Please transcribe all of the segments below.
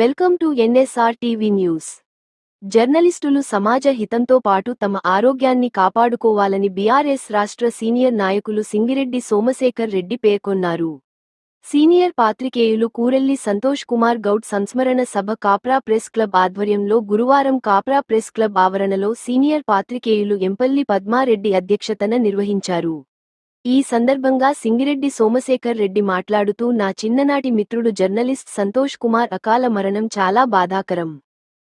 Welcome to NSR TV news. జర్నలిస్టులు సమాజ హితంతో పాటు తమ ఆరోగ్యాన్ని కాపాడుకోవాలని బీఆర్ఎస్ రాష్ట్ర సీనియర్ నాయకులు సింగిరెడ్డి సోమశేఖర్ రెడ్డి పేర్కొన్నారు. సీనియర్ పాత్రికేయులు కూరెల్లి సంతోష్ కుమార్ గౌడ్ సంస్మరణ సభ కాప్రా ప్రెస్ క్లబ్ ఆధ్వర్యంలో గురువారం కాప్రా ప్రెస్ క్లబ్ ఆవరణలో సీనియర్ పాత్రికేయులు ఎంపల్లి పద్మారెడ్డి అధ్యక్షతన నిర్వహించారు. ఈ సందర్భంగా సింగిరెడ్డి సోమశేఖర్ రెడ్డి మాట్లాడుతూ నా చిన్ననాటి మిత్రుడు జర్నలిస్ట్ సంతోష్ కుమార్ అకాల మరణం చాలా బాధాకరం.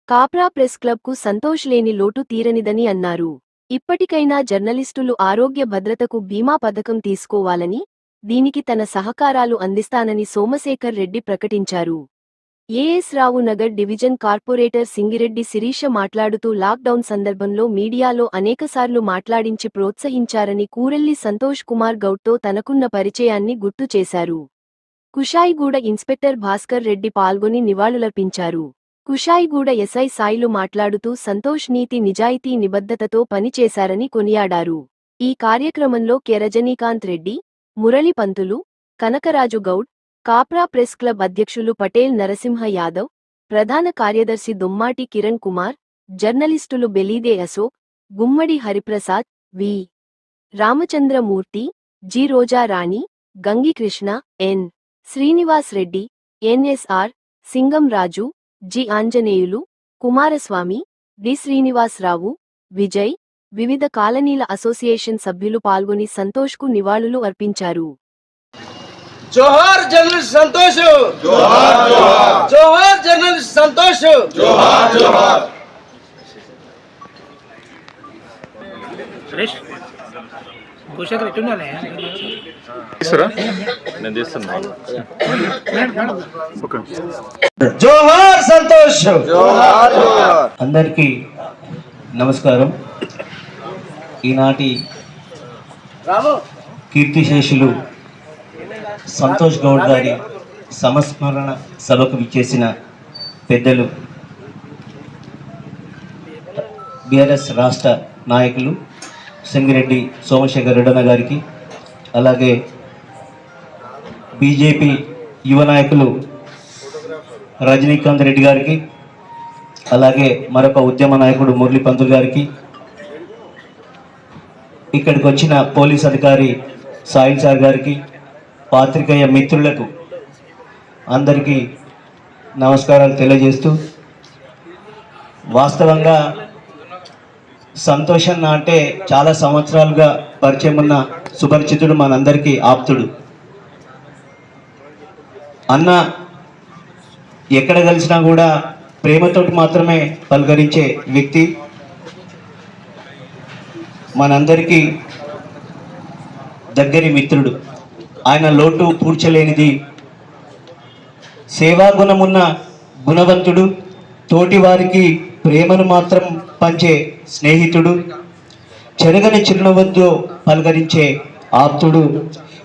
కాప్రా ప్రెస్ క్లబ్కు సంతోష్ లేని లోటు తీరనిదని అన్నారు. ఇప్పటికైనా జర్నలిస్టులు ఆరోగ్య భద్రతకు బీమా పథకం తీసుకోవాలని దీనికి తన సహకారాలు అందిస్తానని సోమశేఖర్ రెడ్డి ప్రకటించారు. A S Rao Nagar division corporator Singireddy Sirisha మాట్లాడుతూ లాక్డౌన్ సందర్భంలో మీడియాలో అనేకసార్లు మాట్లాడించి ప్రోత్సహించారని కూరెల్లి సంతోష్ కుమార్ గౌడ్తో తనకున్న పరిచయాన్ని గుర్తు చేశారు. కుషాయిగూడ ఇన్స్పెక్టర్ భాస్కర్ రెడ్డి పాల్గొని నివాళులర్పించారు. కుషాయిగూడ ఎస్ఐ సాయిలు మాట్లాడుతూ సంతోష్ నీతి నిజాయితీ నిబద్ధతతో పనిచేశారని కొనియాడారు. ఈ కార్యక్రమంలో కెరజనీకాంత్ రెడ్డి మురళి పంతులు కనకరాజు గౌడ్ కాప్రా ప్రెస్ క్లబ్ అధ్యక్షులు పటేల్ నరసింహ యాదవ్ ప్రధాన కార్యదర్శి దుమ్మాటి కిరణ్ కుమార్ జర్నలిస్టులు Belide Ashok Gummadi Hariprasad V. Ramachandramurthy G. Rojarani Gangikrishna N. Srinivas Reddy NSR Singam Raju G. Anjaneyulu Kumaraswamy D. Srinivasarao Vijay వివిధ కాలనీల అసోసియేషన్ సభ్యులు పాల్గొని సంతోష్కు నివాళులు అర్పించారు. జోహార్ జర్నలిస్ట్ సంతోష్. జోహార్ జర్నలిస్ట్ సంతోష్. నేను తీస్తున్నాను జోహార్ సంతోష్. అందరికీ నమస్కారం. ఈనాటి కీర్తిశేషులు సంతోష్ గౌడ్ గారి సంస్మరణ సభకు విచ్చేసిన పెద్దలు బీఆర్ఎస్ రాష్ట్ర నాయకులు సింగిరెడ్డి సోమశేఖర్ రెడ్డన్న గారికి అలాగే బీజేపీ యువ నాయకులు రజనీకాంత్ రెడ్డి గారికి అలాగే మరొక ఉద్యమ నాయకుడు మురళీ పంతులు గారికి ఇక్కడికి వచ్చిన పోలీస్ అధికారి సాయిల్ సార్ గారికి పాత్రికేయ మిత్రులకు అందరికీ నమస్కారాలు తెలియజేస్తూ వాస్తవంగా సంతోషన్న అంటే చాలా సంవత్సరాలుగా పరిచయం ఉన్న సుపరిచితుడు మనందరికీ ఆప్తుడు. అన్న ఎక్కడ కలిసినా కూడా ప్రేమతోటి మాత్రమే పలకరించే వ్యక్తి. మనందరికీ దగ్గరి మిత్రుడు. ఆయన లోటు పూడ్చలేనిది. సేవాగుణమున్న గుణవంతుడు తోటివారికి ప్రేమను మాత్రం పంచే స్నేహితుడు చెరగని చిరునవ్వుతో పలకరించే ఆప్తుడు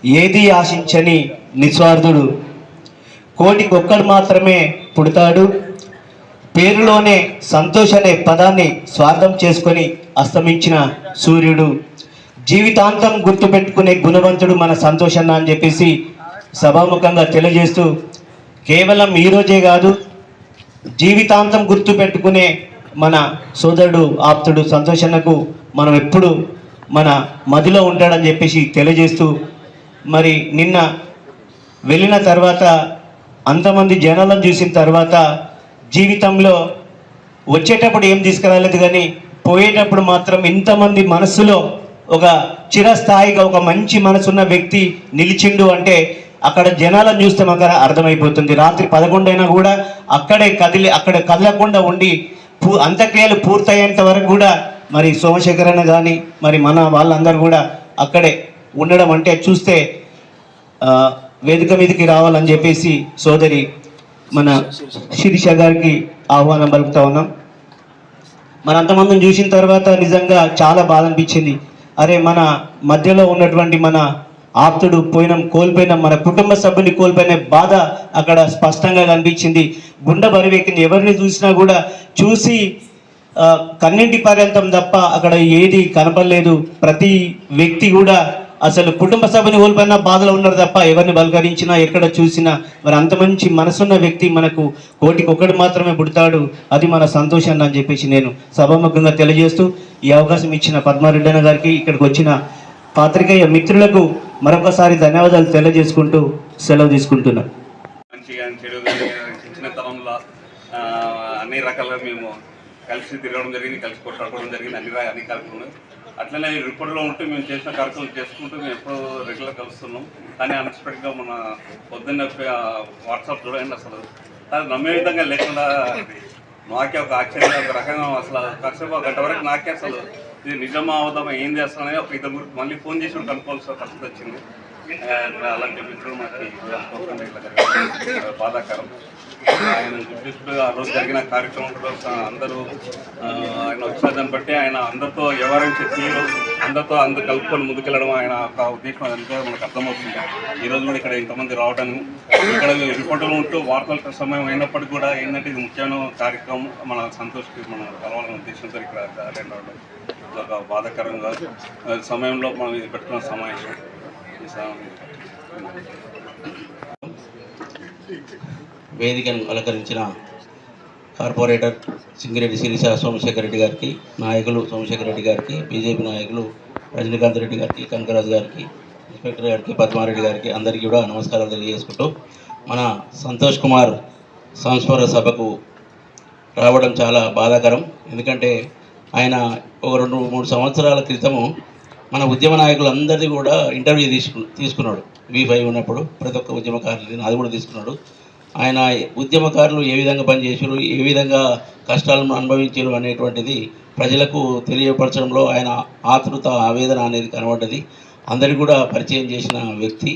ఏది ఆశించని నిస్వార్థుడు. కోటికొక్కడు మాత్రమే పుడతాడు. పేరులోనే సంతోష్ అనే పదాన్ని స్వార్థం చేసుకొని అస్తమించిన సూర్యుడు. జీవితాంతం గుర్తుపెట్టుకునే గుణవంతుడు మన సంతోషన్న అని చెప్పేసి సభాముఖంగా తెలియజేస్తూ కేవలం ఈ రోజే కాదు జీవితాంతం గుర్తు పెట్టుకునే మన సోదరుడు ఆప్తుడు సంతోషన్నకు మనం ఎప్పుడు మన మదిలో ఉంటాడని చెప్పేసి తెలియజేస్తూ మరి నిన్న వెళ్ళిన తర్వాత అంతమంది జనాలను చూసిన తర్వాత జీవితంలో వచ్చేటప్పుడు ఏం తీసుకురాలేదు కానీ పోయేటప్పుడు మాత్రం ఇంతమంది మనస్సులో ఒక చిరస్థాయిగా ఒక మంచి మనసున్న వ్యక్తి నిలిచిండు అంటే అక్కడ జనాలను చూస్తే మాకు అర్థమైపోతుంది. రాత్రి పదకొండైనా కూడా అక్కడే కదిలి అక్కడ కదలకుండా ఉండి పూ అంత్యక్రియలు పూర్తయ్యేంత వరకు కూడా మరి సోమశేఖరన్న కానీ మరి మన వాళ్ళందరూ కూడా అక్కడే ఉండడం అంటే చూస్తే వేదిక మీదకి రావాలని చెప్పేసి సోదరి మన శిరీష గారికి ఆహ్వానం పలుకుతా ఉన్నాం. మన అంతమందిని చూసిన తర్వాత నిజంగా చాలా బాధ అనిపించింది. అరే మన మధ్యలో ఉన్నటువంటి మన ఆప్తుడు పోయినాం కోల్పోయినాం మన కుటుంబ సభ్యుని కోల్పోయిన బాధ అక్కడ స్పష్టంగా కనిపించింది. గుండె బరివెక్కింది. ఎవరిని చూసినా కూడా చూసి కన్నింటి పర్యంతం తప్ప అక్కడ ఏది కనపడలేదు. ప్రతి వ్యక్తి కూడా అసలు కుటుంబ సభ్యుని కోల్పోయిన బాధలో ఉన్నారు తప్ప ఎవరిని బలకరించినా ఎక్కడ చూసినా మరి అంత మంచి మనసున్న వ్యక్తి మనకు కోటికి ఒకటి మాత్రమే పుడతాడు. అది మన సంతోషాన్ని అని చెప్పేసి నేను సభాముఖంగా తెలియజేస్తూ ఈ అవకాశం ఇచ్చిన పద్మారెడ్డి గారికి ఇక్కడికి వచ్చిన పాత్రికేయ మిత్రులకు మరొకసారి ధన్యవాదాలు తెలియజేసుకుంటూ సెలవు తీసుకుంటున్నాను అన్ని రకాలుగా మేము కలిసి తిరగడం జరిగింది కలిసి కొట్లాడుకోవడం జరిగింది అన్ని అన్ని కార్యక్రమాలు అట్లనే రిపోర్ట్లో ఉంటూ మేము చేసిన కార్యక్రమం చేసుకుంటూ మేము ఎప్పుడూ రెగ్యులర్ కలుస్తున్నాం. కానీ అన్ఎక్స్పెక్ట్గా మన పొద్దున్న వాట్సాప్ చూడండి అసలు. అది నమ్మే విధంగా లేకుండా నాకే ఒక ఆశ్చర్యం ఒక రకంగా అసలు కాసేపు గంట వరకు నాకే అసలు ఇది నిజమా అవుదామా ఏం చేస్తానని ఒక ఇద్దరు మళ్ళీ ఫోన్ చేసి కూడా కనుక్కోవాల్సిన పరిస్థితి వచ్చింది. అలాంటి మిత్రులు మనకి బాధాకరం. ఆయన ఆ రోజు జరిగిన కార్యక్రమంలో అందరూ ఆయన వచ్చిన దాన్ని బట్టి ఆయన అందరితో వ్యవహరించే తీరు అందరితో అందరు కలుపుకొని ముందుకెళ్ళడం ఆయన ఒక ఉద్దేశం అదంతా మనకు అర్థమవుతుంది. ఈ రోజు కూడా ఇక్కడ ఇంతమంది రావడం ఇక్కడ రిపోర్టులు ఉంటూ వార్తల సమయం అయినప్పటికీ కూడా ఏంటంటే ఇది ముఖ్యమైన కార్యక్రమం. మన సంతోష్కి మనం కలవాలనే ఉద్దేశంతో ఇక్కడ అటెండ్ అవ్వడం ఒక బాధాకరంగా సమయంలో మనం ఇది పెట్టుకున్న సమావేశం. ఈ సమ- వేదికను అలంకరించిన కార్పొరేటర్ సింగిరెడ్డి శిరీష సోమశేఖర్ రెడ్డి గారికి నాయకులు సోమశేఖర్ రెడ్డి గారికి బీజేపీ నాయకులు రజనీకాంత్ రెడ్డి గారికి కనకరాజు గారికి ఇన్స్పెక్టర్ గారికి పద్మారెడ్డి గారికి అందరికీ కూడా నమస్కారాలు తెలియజేసుకుంటూ మన సంతోష్ కుమార్ సంస్మరణ సభకు రావడం చాలా బాధాకరం. ఎందుకంటే ఆయన ఒక రెండు మూడు సంవత్సరాల క్రితము మన ఉద్యమ నాయకులందరినీ కూడా ఇంటర్వ్యూ తీసుకు తీసుకున్నాడు. వి ఫైవ్ ఉన్నప్పుడు ప్రతి ఒక్క ఉద్యమకారులు అది కూడా తీసుకున్నాడు. ఆయన ఉద్యమకారులు ఏ విధంగా పనిచేసారు ఏ విధంగా కష్టాలను అనుభవించారు అనేటువంటిది ప్రజలకు తెలియపరచడంలో ఆయన ఆతృత ఆవేదన అనేది కనబడ్డది. అందరికీ కూడా పరిచయం చేసిన వ్యక్తి.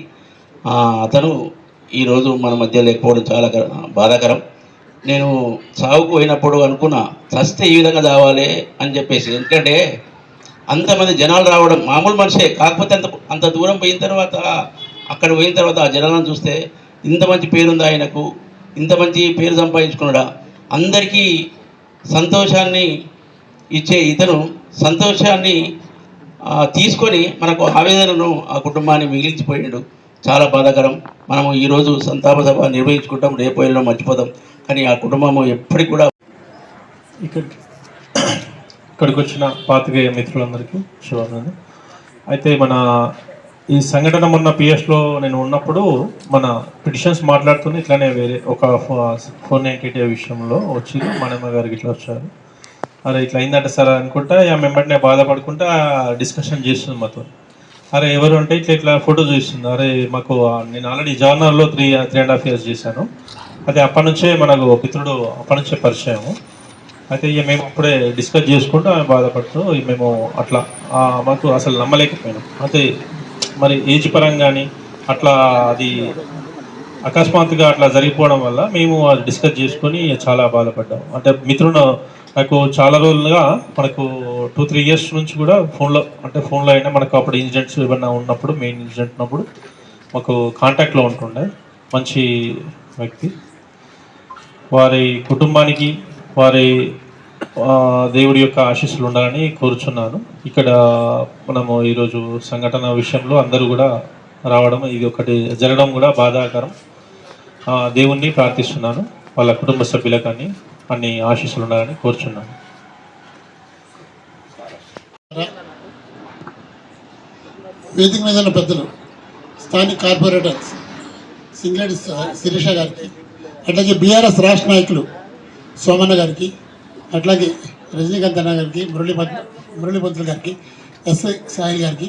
అతను ఈరోజు మన మధ్య లేకపోవడం చాలా బాధాకరం. నేను సాగుకు పోయినప్పుడు అనుకున్నా చస్తే ఈ విధంగా చావాలి అని చెప్పేసి ఎందుకంటే అంతమంది జనాలు రావడం మామూలు మనిషే కాకపోతే అంత అంత దూరం పోయిన తర్వాత అక్కడ పోయిన తర్వాత ఆ జనాలను చూస్తే ఇంత మంచి పేరుంది ఆయనకు ఇంత మంచి పేరు సంపాదించుకున్నాడా. అందరికీ సంతోషాన్ని ఇచ్చే ఇతను సంతోషాన్ని తీసుకొని మనకు ఆవేదనను ఆ కుటుంబాన్ని మిగిలించిపోయాడు. చాలా బాధాకరం. మనము ఈరోజు సంతాప సభ నిర్వహించుకుంటాం రేపు ఎల్లుండో మర్చిపోతాం. కానీ ఆ కుటుంబము ఎప్పటికి కూడా ఇక్కడ ఇక్కడికి వచ్చిన పాతికేయ మిత్రులందరికీ శుభానందం అయితే మన ఈ సంఘటన మొన్న పిఎస్లో నేను ఉన్నప్పుడు మన పిటిషన్స్ మాట్లాడుతూనే ఇట్లానే వేరే ఒక ఫోర్ నైంటీ డే విషయంలో వచ్చి మనమ్మ గారికి ఇట్లా వచ్చారు. అరే ఇట్లా అయిందంటే సార్ అనుకుంటా ఆ మెంబర్ని బాధపడుకుంటా డిస్కషన్ చేస్తుంది మాతో. అరే ఎవరు అంటే ఇట్లా ఇట్లా ఫోటో చూస్తుంది అరే మాకు నేను already జర్నల్లో three three and half years చేశాను. అదే అప్పటి నుంచే మనకు పితృడు అప్పటి నుంచే పరిచయము అయితే ఇక మేము అప్పుడే డిస్కస్ చేసుకుంటూ ఆమె బాధపడుతూ మేము అట్లా మాకు అసలు నమ్మలేకపోయినాం. అయితే మరి ఏజ్ పరంగా కానీ అట్లా అది అకస్మాత్తుగా అట్లా జరిగిపోవడం వల్ల మేము అది డిస్కస్ చేసుకొని చాలా బాధపడ్డాం. అంటే మిత్రుడు నాకు చాలా రోజులుగా మనకు టూ త్రీ ఇయర్స్ నుంచి కూడా ఫోన్లో అంటే ఫోన్లో అయినా మనకు అప్పుడు ఇన్సిడెంట్స్ ఏమన్నా ఉన్నప్పుడు మెయిన్ ఇన్సిడెంట్ ఉన్నప్పుడు మాకు కాంటాక్ట్లో ఉంటుండే మంచి వ్యక్తి. వారి కుటుంబానికి వారి దేవుడి యొక్క ఆశీస్సులు ఉండాలని కోరుచున్నాను. ఇక్కడ మనము ఈరోజు సంఘటన విషయంలో అందరూ కూడా రావడం ఇది ఒకటి జరగడం కూడా బాధాకరం. దేవుణ్ణి ప్రార్థిస్తున్నాను వాళ్ళ కుటుంబ సభ్యులకు కానీ అన్ని ఆశీస్సులు ఉండాలని కోరుచున్నాను. వేదిక మీద ఉన్న పెద్దలు స్థానిక కార్పొరేటర్స్ సింగరెడ్డి శిరీష గారికి అట్లాగే బీఆర్ఎస్ రాష్ట్ర నాయకులు సోమన్న గారికి అట్లాగే రజనీకాంత్ అన్న గారికి మురళీ పద్- మురళీ పంతులు గారికి ఎస్ఐ సాయి గారికి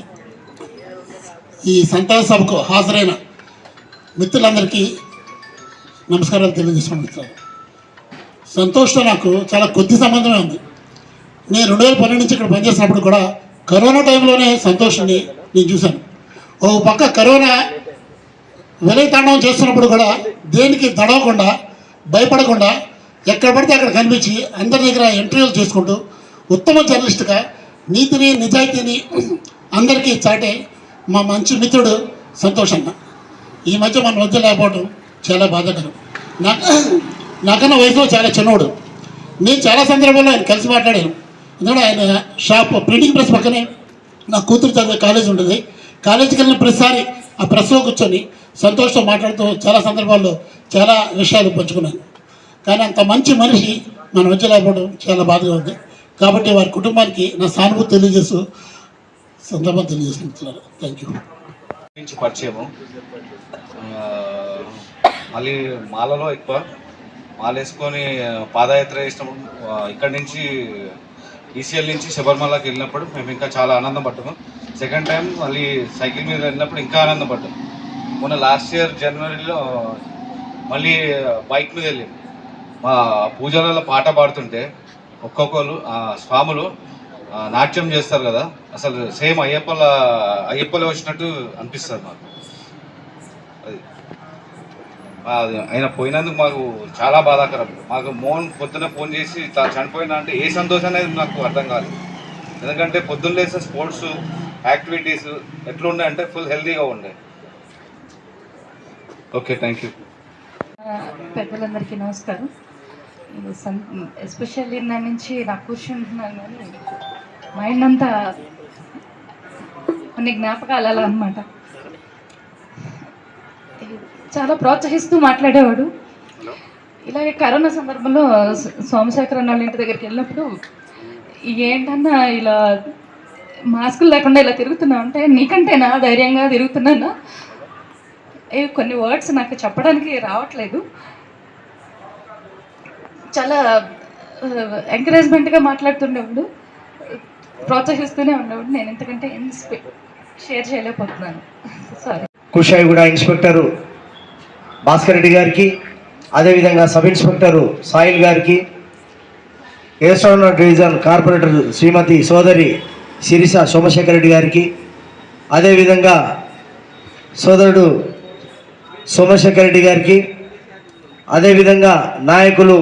ఈ సంతాన సభకు హాజరైన మిత్రులందరికీ నమస్కారాలు తెలియజేసుకోండి మిత్రులు సంతోష్తో నాకు చాలా కొద్ది సంబంధమే ఉంది. నేను రెండు వేల పన్నెండు నుంచి ఇక్కడ పనిచేసినప్పుడు కూడా కరోనా టైంలోనే సంతోషాన్ని నేను చూశాను. ఓ పక్క కరోనా విలయతాండవం చేస్తున్నప్పుడు కూడా దేనికి దడవకుండా భయపడకుండా ఎక్కడ పడితే అక్కడ కనిపించి అందరి దగ్గర ఇంటర్వ్యూలు చేసుకుంటూ ఉత్తమ జర్నలిస్ట్గా నీతిని నిజాయితీని అందరికీ చాటే మా మంచి మిత్రుడు సంతోష్ అన్న. ఈ మధ్య మన మధ్య లేకపోవడం చాలా బాధాకరం. నాకు నాకన్నా వయసులో చాలా చిన్నవాడు నేను చాలా సందర్భాల్లో ఆయన కలిసి మాట్లాడాను. ఎందుకంటే ఆయన షాప్ ప్రింటింగ్ ప్రెస్ పక్కనే నా కూతురు చదివే కాలేజ్ ఉంటుంది. కాలేజీకి వెళ్ళిన ప్రతిసారి ఆ ప్రెస్లో కూర్చొని సంతోషంతో మాట్లాడుతూ చాలా సందర్భాల్లో చాలా విషయాలు పంచుకున్నాను. కానీ అంత మంచి మనిషి మన మధ్య లేకపోవడం చాలా బాధగా ఉంది. కాబట్టి వారి కుటుంబానికి నా సానుభూతి తెలియజేస్తూ సందర్భం తెలియజేసుకుంటున్నారు థ్యాంక్ యూ పరిచయము. మళ్ళీ మాలలో ఎక్కువ మాల వేసుకొని పాదయాత్ర చేసినప్పుడు ఇక్కడి నుంచి ఈసీఎల్ నుంచి శబరిమలకి వెళ్ళినప్పుడు మేము ఇంకా చాలా ఆనందం పడ్డాము. సెకండ్ టైం మళ్ళీ సైకిల్ మీద వెళ్ళినప్పుడు ఇంకా ఆనందం పడ్డాం మొన్న లాస్ట్ ఇయర్ జనవరిలో మళ్ళీ బైక్ మీద వెళ్ళాము. మా పూజలలో పాట పాడుతుంటే ఒక్కొక్కరు స్వాములు నాట్యం చేస్తారు కదా అసలు సేమ్ అయ్యప్పల అయ్యప్పలో వచ్చినట్టు అనిపిస్తుంది మాకు. అది. ఆయన పోయినందుకు మాకు చాలా బాధాకరం. మాకు మోహన్ పొద్దున ఫోన్ చేసి ఇట్లా చనిపోయినా అంటే ఏ సంతోషం అనేది నాకు అర్థం కాలేదు. ఎందుకంటే పొద్దున్న లేసిన స్పోర్ట్స్ యాక్టివిటీస్ ఎట్లుండే అంటే ఫుల్ హెల్తీగా ఉండే. ఓకే థ్యాంక్ యూ పెద్దలందరికీ నమస్కారం. ఎస్పెషల్లీ నా నుంచి నాకు కూర్చుంటున్నాను కానీ మైండ్ అంతా కొన్ని జ్ఞాపకాలు అలా అనమాట చాలా ప్రోత్సహిస్తూ మాట్లాడేవాడు. ఇలాగే కరోనా సందర్భంలో స- సోమశేఖర్ అన్న వాళ్ళ ఇంటి దగ్గరికి వెళ్ళినప్పుడు ఏంటన్నా ఇలా మాస్కులు లేకుండా ఇలా తిరుగుతున్నావు అంటే నీకంటేనా? ధైర్యంగా తిరుగుతున్నానా? ఏ కొన్ని వర్డ్స్ నాకు చెప్పడానికి రావట్లేదు. చాలా uh, ఎంకరేజ్మెంట్గా మాట్లాడుతుండేవాడు ప్రోత్సహిస్తూనే ఉండేవాడు నేను ఎందుకంటే షేర్ చేయలేకపోతున్నాను. సారీ కుషాయిగూడ ఇన్స్పెక్టరు భాస్కర్ రెడ్డి గారికి అదేవిధంగా సబ్ ఇన్స్పెక్టరు సాయిల్ గారికి ఏసోన డివిజన్ కార్పొరేటర్ శ్రీమతి సోదరి సిరిస సోమశేఖర్ రెడ్డి గారికి అదేవిధంగా సోదరుడు సోమశేఖర్ రెడ్డి గారికి అదేవిధంగా నాయకులు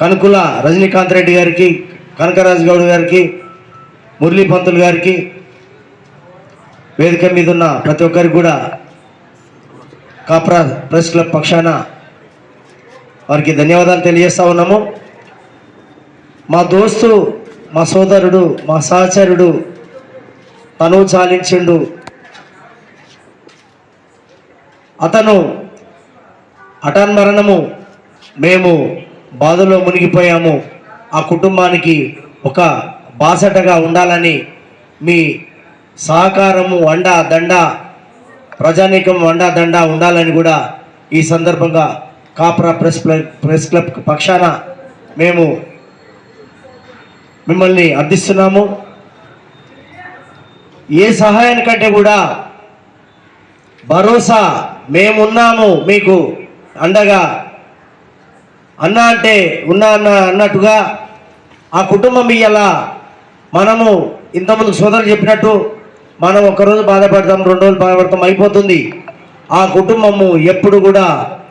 కనుకుల రజనీకాంత్ రెడ్డి గారికి కనకరాజు గౌడ్ గారికి మురళీ పంతులు గారికి వేదిక మీద ఉన్న ప్రతి ఒక్కరికి కూడా కాప్రా ప్రెస్ క్లబ్ పక్షాన వారికి ధన్యవాదాలు తెలియజేస్తా ఉన్నాము. మా దోస్తు మా సోదరుడు మా సహచరుడు తను చాలించిండు. అతను హఠాన్మరణము మేము బాధలో మునిగిపోయాము. ఆ కుటుంబానికి ఒక బాసటగా ఉండాలని మీ సహకారము అండా దండ ప్రజానీకం అండా దండ ఉండాలని కూడా ఈ సందర్భంగా Kapra press club press club పక్షాన మేము మిమ్మల్ని అర్థిస్తున్నాము. ఏ సహాయానికంటే కూడా భరోసా మేమున్నాము మీకు అండగా అన్న అంటే ఉన్నా అన్న అన్నట్టుగా ఆ కుటుంబం ఇయ్యాల మనము ఇంతకుముందు సోదరులు చెప్పినట్టు మనం ఒకరోజు బాధపడతాం రెండు రోజులు బాధపడతాం అయిపోతుంది. ఆ కుటుంబము ఎప్పుడు కూడా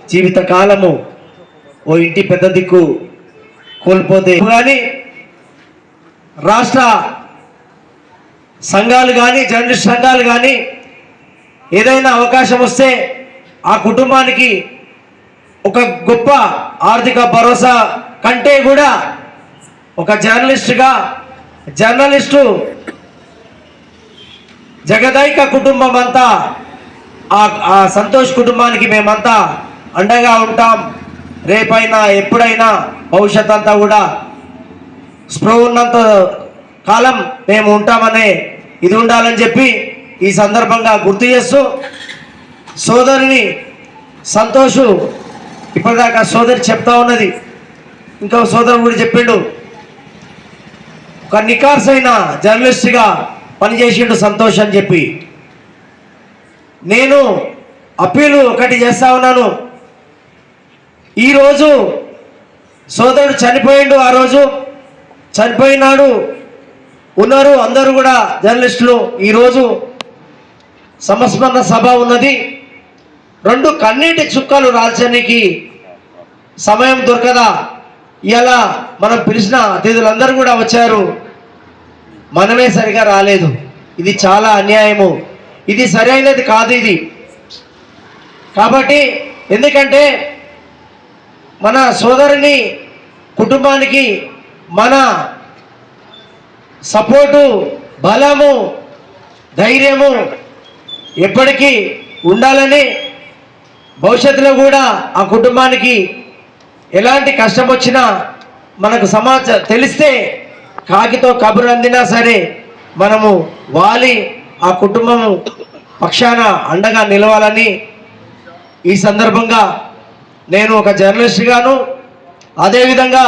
జీవిత కాలము ఓ ఇంటి పెద్ద దిక్కు కోల్పోతే. కానీ రాష్ట్ర సంఘాలు కానీ జర్నలిస్ట్ సంఘాలు కానీ ఏదైనా అవకాశం వస్తే ఆ కుటుంబానికి ఒక గొప్ప ఆర్థిక భరోసా కంటే కూడా ఒక జర్నలిస్ట్గా జర్నలిస్టు జగదైక కుటుంబం అంతా ఆ ఆ సంతోష్ కుటుంబానికి మేమంతా అండగా ఉంటాం. రేపైనా ఎప్పుడైనా భవిష్యత్ అంతా కూడా స్ప్రో ఉన్నంత కాలం మేము ఉంటామనే ఇది ఉండాలని చెప్పి ఈ సందర్భంగా గుర్తు చేస్తూ సోదరిని సంతోషు ఇప్పటిదాకా సోదరి చెప్తా ఉన్నది. ఇంకో సోదరు కూడా చెప్పిండు. ఒక నికార్సైన జర్నలిస్ట్గా పనిచేసిండు సంతోష్ అని చెప్పి. నేను అప్పీలు ఒకటి చేస్తా ఉన్నాను. ఈరోజు సోదరుడు చనిపోయిండు ఆ రోజు. చనిపోయినాడు. ఉన్నారు అందరూ కూడా జర్నలిస్టులు. ఈరోజు సంస్మరణ సభ ఉన్నది. రెండు కన్నీటి చుక్కలు రాల్చడానికి సమయం దొరకదా? ఇలా మనం పిలిచిన అతిథులందరూ కూడా వచ్చారు. మనమే సరిగా రాలేదు. ఇది చాలా అన్యాయము. ఇది సరైనది కాదు ఇది. కాబట్టి ఎందుకంటే మన సోదరుని కుటుంబానికి మన సపోర్టు బలము ధైర్యము ఎప్పటికీ ఉండాలని భవిష్యత్తులో కూడా ఆ కుటుంబానికి ఎలాంటి కష్టం వచ్చినా మనకు సమాచారం తెలిస్తే కాకితో కబురు అందినా సరే మనము వాలి ఆ కుటుంబము పక్షాన అండగా నిలవాలని ఈ సందర్భంగా నేను ఒక జర్నలిస్ట్గాను అదేవిధంగా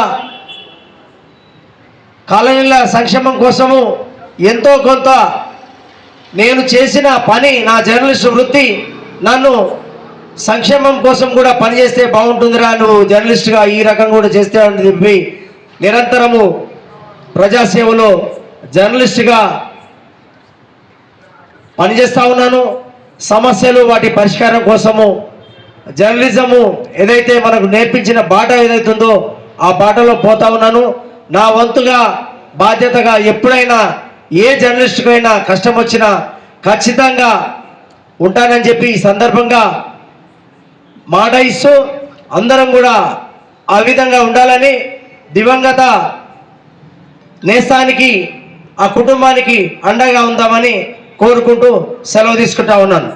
కాలనీల సంక్షేమం కోసము ఎంతో కొంత నేను చేసిన పని నా జర్నలిస్ట్ వృత్తి నన్ను సంక్షేమం కోసం కూడా పనిచేస్తే బాగుంటుందిరా నువ్వు జర్నలిస్ట్గా ఈ రకం కూడా చేస్తే అని చెప్పి నిరంతరము ప్రజాసేవలో జర్నలిస్ట్గా పనిచేస్తూ ఉన్నాను. సమస్యలు వాటి పరిష్కారం కోసము జర్నలిజము ఏదైతే మనకు నేర్పించిన బాట ఏదైతుందో ఆ బాటలో పోతా ఉన్నాను. నా వంతుగా బాధ్యతగా ఎప్పుడైనా ఏ జర్నలిస్టుకైనా కష్టం వచ్చినా ఖచ్చితంగా ఉంటానని చెప్పి ఈ సందర్భంగా మాట ఇస్తూ అందరం కూడా ఆ విధంగా ఉండాలని దివంగత నేస్తానికి ఆ కుటుంబానికి అండగా ఉందామని కోరుకుంటూ సెలవు తీసుకుంటా ఉన్నాను.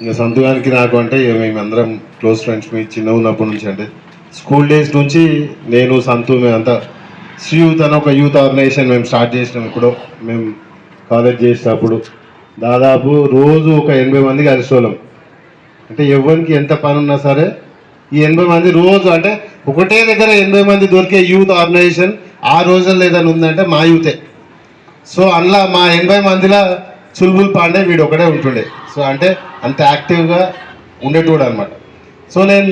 ఇంకా సంతకానికి నాకు అంటే ఇక మేమందరం క్లోజ్ ఫ్రెండ్స్ మీ చిన్న ఉన్నప్పటి నుంచి అంటే స్కూల్ డేస్ నుంచి నేను సంతు మేమంతా శ్రీ యూత్ అని ఒక యూత్ ఆర్గనైజేషన్ మేము స్టార్ట్ చేసినాం ఇప్పుడు మేము కాలేజ్ చేసేటప్పుడు దాదాపు రోజు ఒక ఎనభై మంది కలిసేవాళ్ళం అంటే ఎవరికి ఎంత పని ఉన్నా సరే ఈ ఎనభై మంది రోజు అంటే ఒకటే దగ్గర ఎనభై మంది దొరికే యూత్ ఆర్గనైజేషన్ ఆ రోజుల్లో ఏదైనా ఉందంటే మా యూతే. సో అందులో మా ఎనభై మందిలో చుల్బుల్ పాండే వీడు ఒకడే ఉంటుండే. సో అంటే అంత యాక్టివ్గా ఉండేటోడు అనమాట సో నేను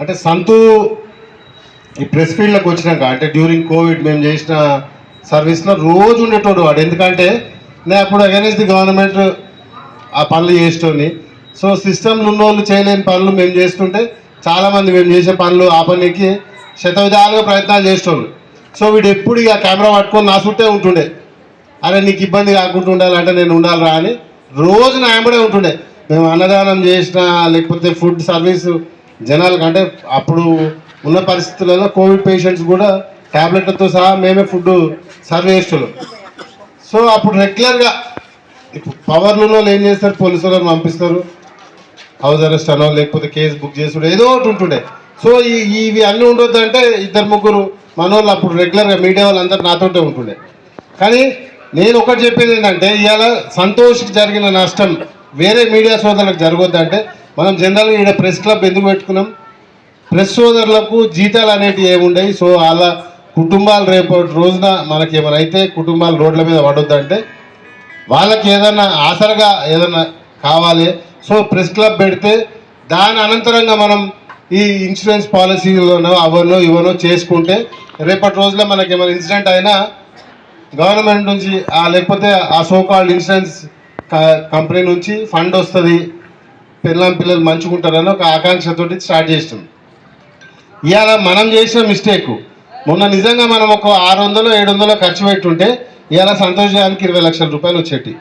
అంటే సంతు ఈ ప్రెస్ ఫీల్డ్లోకి వచ్చినాక అంటే డ్యూరింగ్ కోవిడ్ మేము చేసిన సర్వీస్లో రోజు ఉండేటోడు వాడు. ఎందుకంటే నేను అప్పుడు అగైన్స్ ది గవర్నమెంట్ ఆ పనులు చేసేటోని సో సిస్టమ్లు ఉన్న వాళ్ళు చేయలేని పనులు మేము చేస్తుంటే చాలామంది మేము చేసే పనులు ఆ పనికి శత విధాలుగా ప్రయత్నాలు చేసేటోళ్ళు సో వీడు ఎప్పుడు ఇక కెమెరా పట్టుకొని నా చుట్టే ఉంటుండే. అరే నీకు ఇబ్బంది కాకుండా ఉండాలంటే నేను ఉండాలిరా అని రోజు నా వెంబడే ఉంటుండే. మేము అన్నదానం చేసిన లేకపోతే ఫుడ్ సర్వీస్ జనాలకు అంటే అప్పుడు ఉన్న పరిస్థితులలో కోవిడ్ పేషెంట్స్ కూడా ట్యాబ్లెట్లతో సహా మేమే ఫుడ్ సర్వ్ చేస్తున్నాం. సో అప్పుడు రెగ్యులర్గా ఇప్పుడు పవర్లలో ఏం చేస్తారు? పోలీసు వాళ్ళని పంపిస్తారు. హౌస్ అరెస్ట్ అనో లేకపోతే కేసు బుక్ చేసుడు ఏదో ఒకటి ఉంటుండే. సో ఇవి అన్నీ ఉండొద్దు అంటే ఇద్దరు ముగ్గురు మనోళ్ళు అప్పుడు రెగ్యులర్గా మీడియా వాళ్ళందరూ నాతోటే ఉంటుండే. కానీ నేను ఒకటి చెప్పేది ఏంటంటే ఇవాళ సంతోష్కి జరిగిన నష్టం వేరే మీడియా సోదరులకు జరగొద్దంటే మనం జనరల్గా ఇక్కడ ప్రెస్ క్లబ్ ఎందుకు పెట్టుకున్నాం? ప్రెస్ సోదరులకు జీతాలు అనేటివి ఏముండయి సో వాళ్ళ కుటుంబాలు రేపటి రోజున మనకి ఏమైనా అయితే కుటుంబాలు రోడ్ల మీద పడొద్దంటే వాళ్ళకి ఏదన్నా ఆసరగా ఏదన్నా కావాలి సో ప్రెస్ క్లబ్ పెడితే దాని అనంతరంగా మనం ఈ ఇన్సూరెన్స్ పాలసీలోనో అవనో ఇవనో చేసుకుంటే రేపటి రోజులో మనకి ఏమైనా ఇన్సిడెంట్ అయినా గవర్నమెంట్ నుంచి ఆ లేకపోతే ఆ సోకాల్డ్ ఇన్సూరెన్స్ కంపెనీ నుంచి ఫండ్ వస్తుంది పిల్లం పిల్లలు మంచుకుంటారని ఒక ఆకాంక్షతోటి స్టార్ట్ చేస్తాం. ఇవాళ మనం చేసిన మిస్టేక్. మొన్న నిజంగా మనం ఒక ఆరు వందలు ఏడు వందలు ఖర్చు పెట్టుంటే ఇవాళ సంతోషానికి ఇరవై లక్షల రూపాయలు వచ్చేటి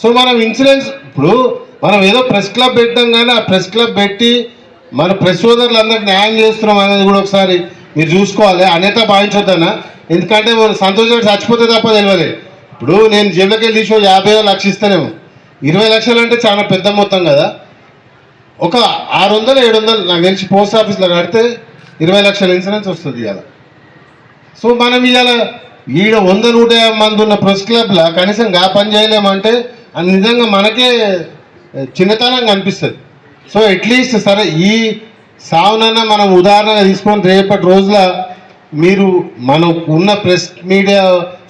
సో మనం ఇన్సూరెన్స్ ఇప్పుడు మనం ఏదో ప్రెస్ క్లబ్ పెట్టాం కానీ ఆ ప్రెస్ క్లబ్ పెట్టి మన ప్రెస్ సోదరులందరికీ న్యాయం చేస్తున్నాం అనేది కూడా ఒకసారి మీరు చూసుకోవాలి. అనేత భావించొద్దనా ఎందుకంటే మనం సంతోషం చచ్చిపోతే తప్ప తెలియదు. ఇప్పుడు నేను జేబులోకి వెళ్ళి యాభై వేలు లక్ష ఇస్తానేమో. ఇరవై లక్షలు అంటే చాలా పెద్ద మొత్తం కదా. ఒక ఆరు వందలు ఏడు వందలు నాకు తెలిసి పోస్ట్ ఆఫీస్లో కడితే ఇరవై లక్షల ఇన్సూరెన్స్ వస్తుంది ఇవాళ. సో మనం ఇవాళ ఈడ వంద నూట యాభై మంది ఉన్న ప్రెస్ క్లబ్లో కనీసం గా పని చేయలేమంటే అది నిజంగా మనకే చిన్నతనంగా అనిపిస్తుంది సో అట్లీస్ట్ సరే ఈ సావునన్న మనం ఉదాహరణగా తీసుకొని రేపటి రోజుల మీరు మనం ఉన్న ప్రెస్ మీడియా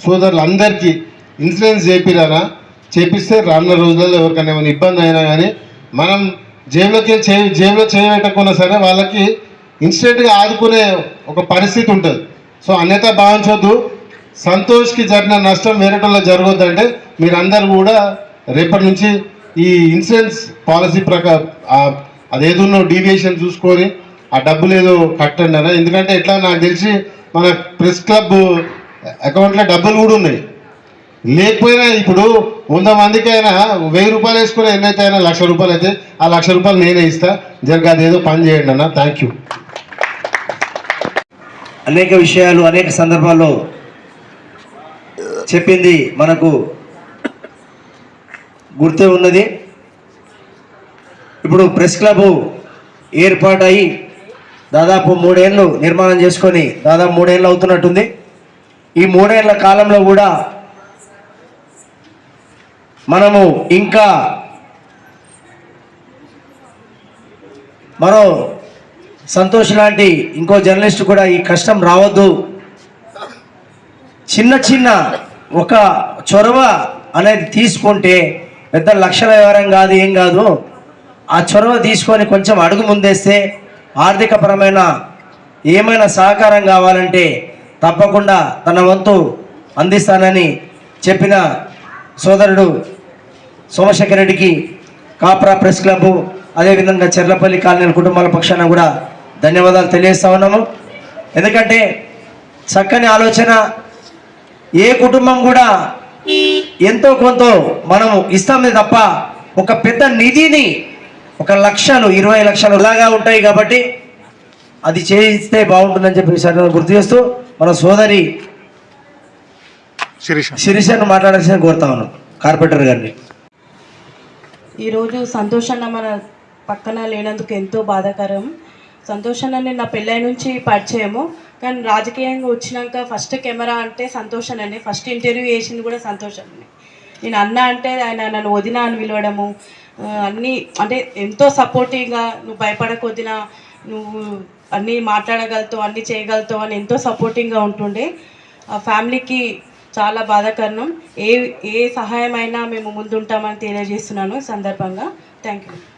సోదరులు అందరికీ ఇన్సూరెన్స్ చేపిరానా? చేపిస్తే రానున్న రోజులలో ఎవరికైనా ఏమైనా ఇబ్బంది అయినా కానీ మనం జేబులోకి చే జేబులో చేయబెట్టకున్నా సరే వాళ్ళకి ఇన్స్టెంట్గా ఆదుకునే ఒక పరిస్థితి ఉంటుంది. సో అన్యత భావించొద్దు. సంతోష్కి జరిగిన నష్టం వేరేటోళ్ళ జరగొద్దంటే మీరందరూ కూడా రేపటి నుంచి ఈ ఇన్సూరెన్స్ పాలసీ ప్రకారం అదేదో డీవియేషన్ చూసుకొని ఆ డబ్బులు ఏదో కట్టండి అన్న. ఎందుకంటే ఎట్లా నాకు తెలిసి మన ప్రెస్ క్లబ్ అకౌంట్లో డబ్బులు కూడా ఉన్నాయి. లేకపోయినా ఇప్పుడు వంద మందికి అయినా వెయ్యి రూపాయలు వేసుకుని ఎన్నైతే అయినా లక్ష రూపాయలు అయితే ఆ లక్ష రూపాయలు నేనే ఇస్తా. జరిగి అదేదో పని చేయండి అన్న. థ్యాంక్ యూ అనేక విషయాలు అనేక సందర్భాల్లో చెప్పింది మనకు గుర్తే ఉన్నది. ఇప్పుడు ప్రెస్ క్లబ్ ఏర్పాటయి దాదాపు మూడేళ్ళు నిర్మాణం చేసుకొని దాదాపు మూడేళ్ళు అవుతున్నట్టుంది. ఈ మూడేళ్ళ కాలంలో కూడా మనము ఇంకా మరో సంతోష్ లాంటి ఇంకో జర్నలిస్ట్ కూడా ఈ కష్టం రావద్దు. చిన్న చిన్న ఒక చొరవ అనేది తీసుకుంటే పెద్ద లక్షల వ్యవహారం కాదు ఏం కాదు. ఆ చొరవ తీసుకొని కొంచెం అడుగు ముందేస్తే ఆర్థికపరమైన ఏమైనా సహకారం కావాలంటే తప్పకుండా తన వంతు అందిస్తానని చెప్పిన సోదరుడు సోమశేఖర్ రెడ్డికి కాప్రా ప్రెస్ క్లబ్ అదేవిధంగా చెర్లపల్లి కాలనీ కుటుంబాల పక్షాన కూడా ధన్యవాదాలు తెలియజేస్తా ఉన్నాము. ఎందుకంటే చక్కని ఆలోచన ఏ కుటుంబం కూడా ఎంతో కొంత మనము ఇస్తామే తప్ప ఒక పెద్ద నిధిని ఒక లక్షలు ఇరవై లక్షలు లాగా ఉంటాయి కాబట్టి అది చేయిస్తే బాగుంటుందని చెప్పి సార్ గుర్తు చేస్తూ మన సోదరి శిరీషను మాట్లాడాల్సిన కోరుతా ఉన్నాం కార్పొరేటర్ గారిని. ఈరోజు సంతోషన్న మన పక్కన లేనందుకు ఎంతో బాధాకరం. సంతోషన్న నేను నా పెళ్ళై నుంచి పరిచయము. కానీ రాజకీయంగా వచ్చినాక ఫస్ట్ కెమెరా అంటే సంతోషనని ఫస్ట్ ఇంటర్వ్యూ చేసింది కూడా సంతోషన్ని. నేను అన్న అంటే ఆయన నన్ను వదిన అని పిలవడము. అన్నీ అంటే ఎంతో సపోర్టివ్గా నువ్వు భయపడకు నువ్వు అన్నీ మాట్లాడగలుగుతావు అన్నీ చేయగలుగుతావు అని ఎంతో సపోర్టింగ్గా ఉంటుండే. ఆ ఫ్యామిలీకి చాలా బాధాకరణం. ఏ ఏ సహాయమైనా మేము ముందుంటామని తెలియజేస్తున్నాను సందర్భంగా. Thank you